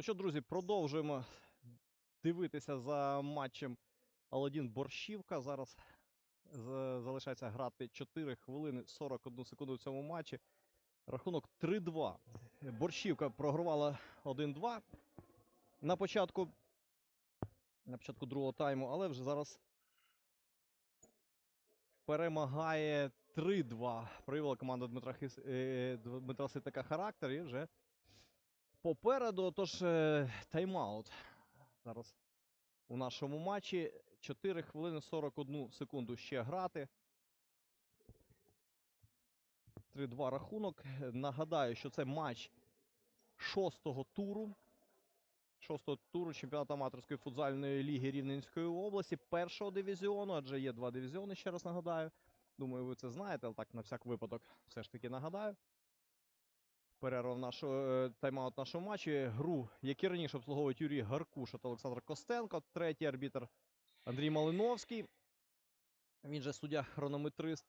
Ну що, друзі, продовжуємо дивитися за матчем Аладдін Борщівка. Зараз залишається грати 4 хвилини 41 секунду в цьому матчі. Рахунок 3-2. Борщівка програвала 1-2 на початку, на початку другого тайму, але вже зараз перемагає 3-2. Проявила команда Дмитра, Хис... е, Дмитра Ситника характер і вже попереду. Тож е, тайм-аут зараз у нашому матчі. 4 хвилини 41 секунду ще грати. 3-2 рахунок. Нагадаю, що це матч шостого туру. Шостого туру чемпіонату аматорської футзальної ліги Рівненської області, першого дивізіону, адже є два дивізіони, ще раз нагадаю. Думаю, ви це знаєте, але так на всяк випадок все ж таки нагадаю. Перерва в нашу, е, тайм-аут нашого матчі. Гру, як і раніше обслуговують Юрій Гаркуша та Олександр Костенко. Третій арбітр Андрій Малиновський. Він же суддя хронометрист.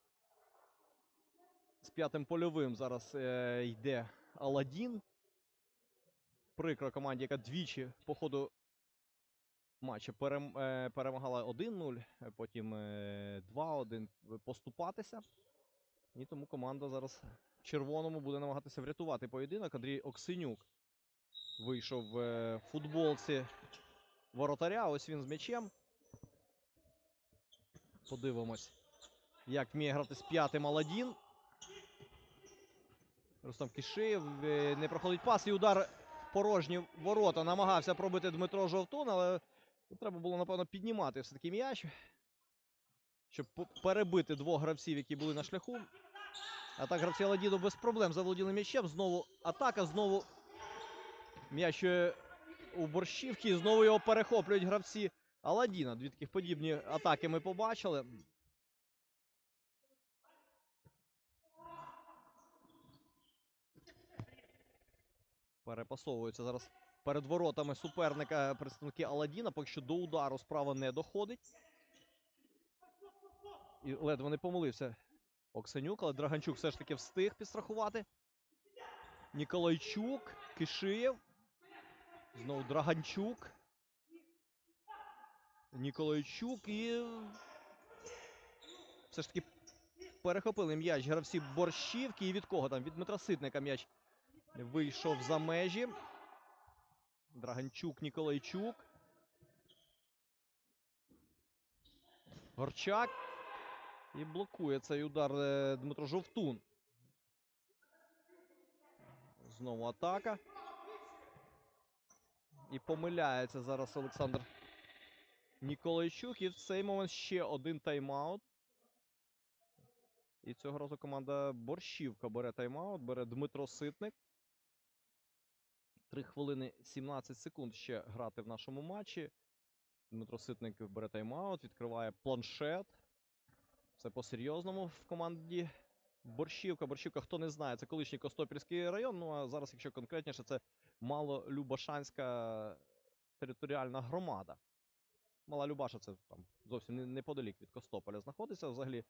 З п'ятим польовим зараз е, йде Аладдін. Прикро команді, яка двічі по ходу матчу перем, е, перемагала 1-0, е, потім е, 2-1 поступатися. І тому команда зараз червоному буде намагатися врятувати поєдинок. Андрій Оксенюк вийшов в е, футболці воротаря. Ось він з м'ячем. Подивимось, як вміє грати з п'ятим Аладдін. Рустам Кишиєв. е, Не проходить пас і удар порожні ворота. Намагався пробити Дмитро Жовтун, але треба було, напевно, піднімати все-таки м'яч, щоб перебити двох гравців, які були на шляху. А так гравці Аладдіну без проблем заволоділи м'ячем. Знову атака, знову м'яч е, у борщівки. Знову його перехоплюють гравці Аладдіна. Дві таких подібні атаки ми побачили. Перепасовуються зараз перед воротами суперника представники Аладдіна. Поки що до удару справа не доходить. І ледве не помилився Оксенюк, але Драганчук все ж таки встиг підстрахувати. Ніколайчук, Кишиєв. Знову Драганчук. Ніколайчук і. Все ж таки перехопили м'яч гравці борщівки. І від кого там? Від Дмитра Ситника м'яч вийшов за межі. Драганчук, Ніколайчук. Горчак. І блокує цей удар е, Дмитро Жовтун. Знову атака. І помиляється зараз Олександр Ніколайчук. І в цей момент ще один тайм-аут. І цього разу команда Борщівка бере тайм-аут, бере Дмитро Ситник. 3 хвилини 17 секунд ще грати в нашому матчі. Дмитро Ситник бере тайм-аут, відкриває планшет. Все по-серйозному в команді Борщівка. Борщівка, хто не знає, це колишній Костопільський район. Ну а зараз, якщо конкретніше, це Малолюбашанська територіальна громада. Мала Любаша це там зовсім неподалік від Костополя знаходиться. Взагалі,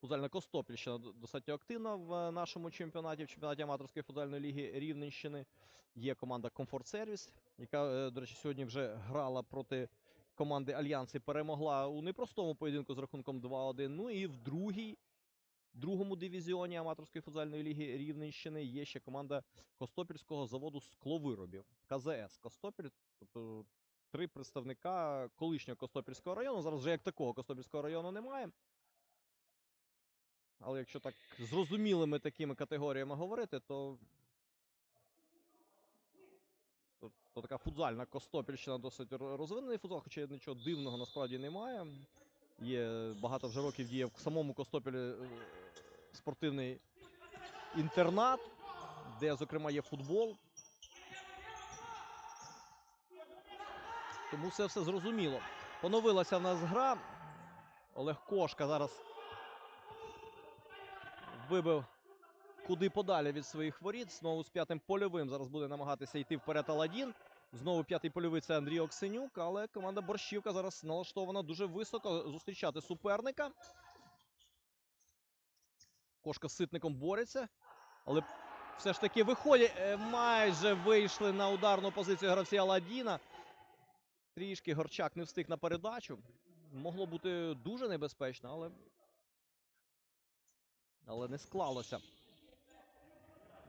футзальна Костопільщина достатньо активна в е, нашому чемпіонаті, в чемпіонаті аматорської футзальної ліги Рівненщини. Є команда Комфорт Сервіс, яка, е, до речі, сьогодні вже грала проти команди Альянс і перемогла у непростому поєдинку з рахунком 2-1. Ну і в другій, другому дивізіоні аматорської футзальної ліги Рівненщини є ще команда Костопільського заводу скловиробів КЗС Костопіль. Тобто три представника колишнього Костопільського району. Зараз вже як такого Костопільського району немає. Але якщо так зрозумілими такими категоріями говорити, то то, така футзальна Костопільщина досить розвинений футзал, хоча нічого дивного насправді немає. Є багато вже років діє в самому Костопілі е, спортивний інтернат, де, зокрема, є футбол. Тому все все зрозуміло. Поновилася в нас гра. Олег Кошка зараз вибив куди подалі від своїх воріт. Знову з п'ятим польовим зараз буде намагатися йти вперед Аладдін. Знову п'ятий польовий це Андрій Оксенюк, але команда Борщівка зараз налаштована дуже високо зустрічати суперника. Кошка з ситником бореться, але все ж таки виходять. Е, Майже вийшли на ударну позицію гравці Аладдіна. Трішки Горчак не встиг на передачу. Могло бути дуже небезпечно, але. Але не склалося.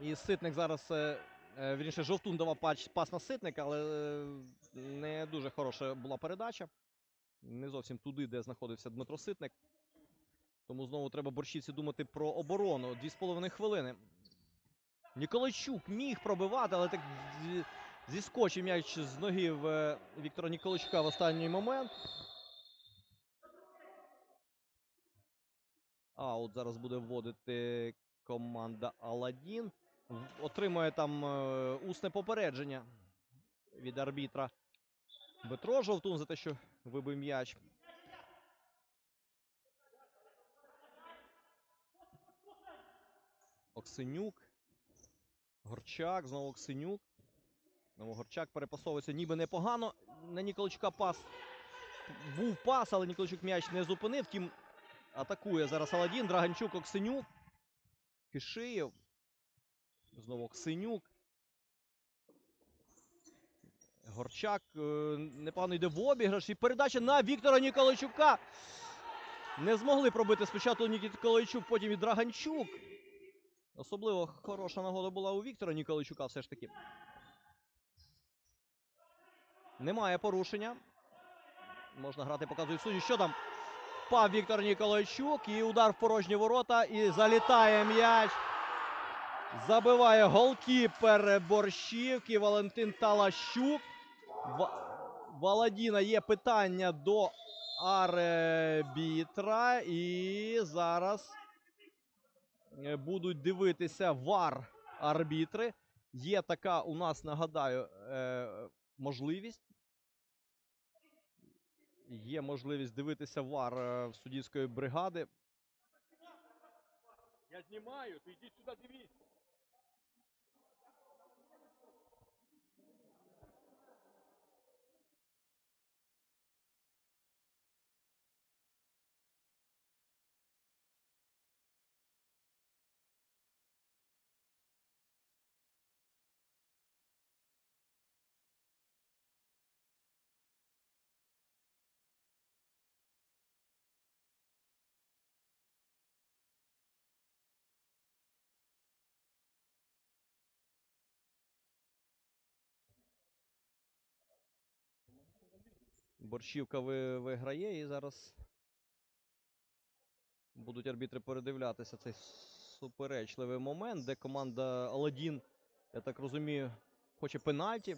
І Ситник зараз. е, е, Вірніше, Жовтун давав пас на Ситника, але е, не дуже хороша була передача. Не зовсім туди, де знаходився Дмитро Ситник. Тому знову треба борщівці думати про оборону. Дві з половиною хвилини. Ніколайчук міг пробивати, але так зіскочив м'яч з ноги в Віктора Ніколайчука в останній момент. А от зараз буде вводити команда Аладдін. Отримує там е, усне попередження від арбітра Петро Жовтун за те, що вибив м'яч. Оксенюк. Горчак, знову Оксенюк. Знову Горчак перепасовується ніби непогано. На Ніколачука пас. Був пас, але Ніколачук м'яч не зупинив. Втім, атакує зараз Аладдін. Драганчук, Оксенюк. Кишиєв. Знову Оксенюк. Горчак е, непогано йде в обіграш. І передача на Віктора Ніколайчука. Не змогли пробити спочатку Ніколайчук, потім і Драганчук. Особливо хороша нагода була у Віктора Ніколайчука все ж таки. Немає порушення. Можна грати, показують судді. Що там? Впав Віктор Ніколайчук. І удар в порожні ворота. І залітає м'яч. Забиває голкіпер борщівки Валентин Талащук. Ва- Валадіна є питання до арбітра. І зараз е, будуть дивитися вар арбітри. Є така у нас, нагадаю, е, можливість. Є можливість дивитися вар е, в суддівської бригади. Я знімаю, ти йди сюди дивись. Борщівка ви, виграє і зараз будуть арбітри передивлятися цей суперечливий момент, де команда Аладдін, я так розумію, хоче пенальті.